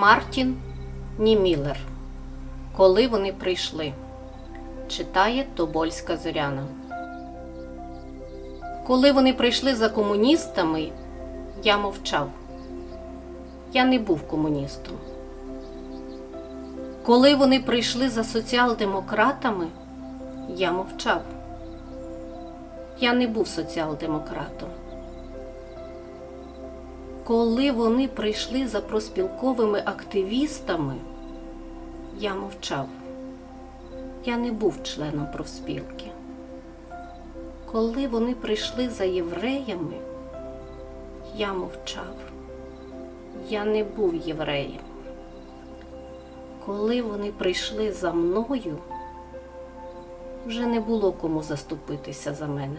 Мартін Німілер. Коли вони прийшли. Читає Тобольська Зоряна. Коли вони прийшли за комуністами, я мовчав. Я не був комуністом. Коли вони прийшли за соціал-демократами, я мовчав. Я не був соціал-демократом. Коли вони прийшли за проспілковими активістами, я мовчав. Я не був членом профспілки. Коли вони прийшли за євреями, я мовчав. Я не був євреєм. Коли вони прийшли за мною, вже не було кому заступитися за мене.